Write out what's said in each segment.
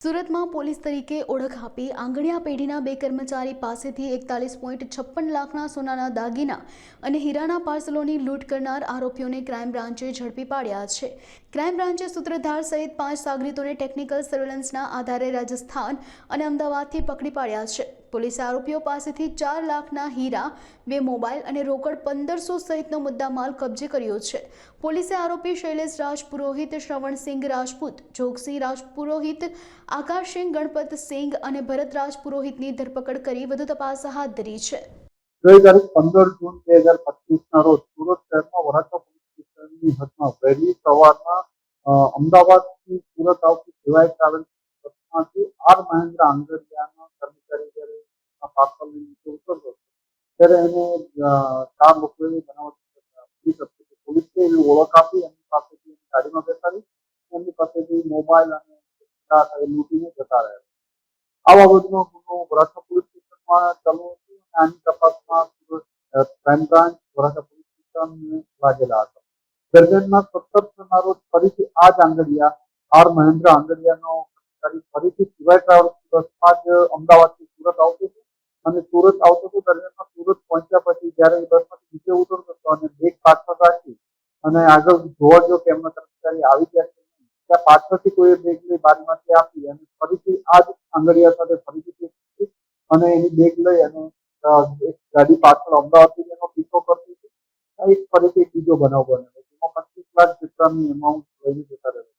સુરતમાં પોલીસ તરીકે ઓળખ આપી આંગણિયા પેઢીના બે કર્મચારી પાસેથી એકતાલીસ પોઈન્ટ છપ્પન લાખના સોનાના દાગીના અને હીરાના પાર્સલોની લૂંટ કરનાર આરોપીઓને ક્રાઇમ બ્રાન્ચે ઝડપી પાડ્યા છે. ક્રાઇમ બ્રાન્ચે સૂત્રધાર સહિત પાંચ સાગરીતોને ટેકનિકલ સર્વેલન્સના આધારે રાજસ્થાન અને અમદાવાદથી પકડી પાડ્યા છે. પોલીસે આરોપીઓ પાસેથી ચાર લાખના હીરા, બે મોબાઈલ અને રોકડ પંદરસો સહિતનો મુદ્દામાલ કબજે કર્યો છે. પોલીસે આરોપી શૈલેષ રાજપુરોહિત શ્રવણસિંહ રાજપૂત, જોગસિંહ રાજપુરોહિત આકાશસિંહ ગણપતસિંહ અને ભરત રાજપુરોહિતની ધરપકડ કરી વધુ તપાસ હાથ ધરી છે. બે હજાર પંદર જૂન, બે હજાર પચીસના રોજ સુરત શહેરમાં વરાછા પોલીસ સ્ટેશનની હદમાં વહેલી સવારના અમદાવાદથી સુરત આવતી જેવાય ટ્રાવેલ્સ બસમાંથી આર મહેન્દ્ર આંગરિયાના કર્મચારી આ ફરીથી આ જ આંગડિયા આર મહેન્દ્ર આંગડિયાનો ફરીથી સિવાય ટ્રાવેલ્સ બસમાં હતો અને સુરત આવતો હતો દરમિયાનમાં સુરત પહોંચ્યા પછી જ્યારે એ બસમાંથી નીચે ઉતરતો હતો અને બેગ પાછળ રાખી અને આગળ જોવા જો કે એમના કર્મચારી આવી ગયા છે ત્યાં પાછળથી કોઈ બેગ લઈ બારીમાંથી આપી અને ફરીથી આ જ આંગળીયા સાથે ફરીથી અને એની બેગ લઈ અને ગાડી પાછળ અમદાવાદથી એનો પીછો કરતી હતી. એક ફરીથી એક બીજો બનાવ બનેલો જેમાં પચીસ લાખ જેટલાની એમાઉન્ટ લઈને જતા રહેલો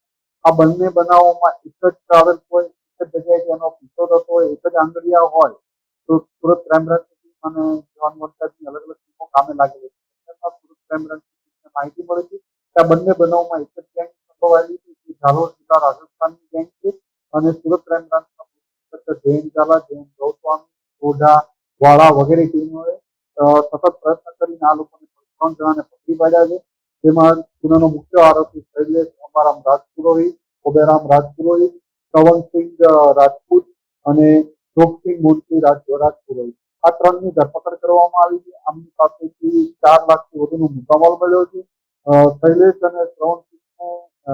આ બંને બનાવોમાં એક જ ટ્રાવેલ હોય, એક જ જગ્યાએ એનો પીછો થતો હોય, એક જ આંગળીયા હોય સુરત ક્રાઇમ બ્રાન્ચ અને જવાન મોરચાની અલગ અલગ ટીમો કામે લાગેલી છે. સુરત ક્રાઇમ બ્રાન્ચની માહિતી મળી છે કે આ બંને બનાવમાં એક જ ગેંગ સંડોવાયેલી છે. જે ઝાલોર જિલ્લા રાજસ્થાનની ગેંગ છે અને સુરત ક્રાઇમ બ્રાન્ચના જૈન ઝાલા જયંત ગૌસ્વામી ઓઢા વાળા વગેરે ટીમોએ સતત પ્રયત્ન કરીને આ લોકોને ત્રણ જણાને પકડી પાડ્યા છે. જેમાં ગુનાનો મુખ્ય આરોપી શૈલેષ અંબારામ રાજપુરોહિત ઓબેરામ રાજપુરોહિત શ્રવણસિંહ રાજપૂત અને જોગસિંહ મૂર્તિ રાજ પુરોહિત આ ત્રણની ધરપકડ કરવામાં આવી છે. આમની પાસેથી ચાર લાખથી વધુનો મુદ્દામાલ મળ્યો છે. શૈલેષ અને શ્રવણસિંહને અ,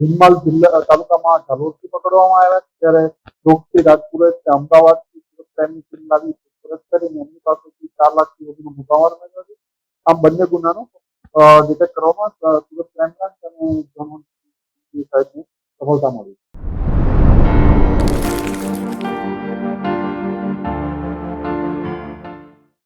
હિંમાલ જિલ્લા તાલુકામાં ઝાલોરથી પકડવામાં આવ્યા છે. ત્યારે ચોકથી રાજપુરોહિત અમદાવાદથી સુરત ટીમ લાવી પૂછપરછ કરીને એમની પાસેથી ચાર લાખથી વધુનો મુદ્દામાલ મળ્યો છે. આમ બંને ગુનાનો ડિટેક્ટ કરવામાં સુરત ક્રાઇમ બ્રાન્ચ અને જનવંત સાહેબને સફળતા મળી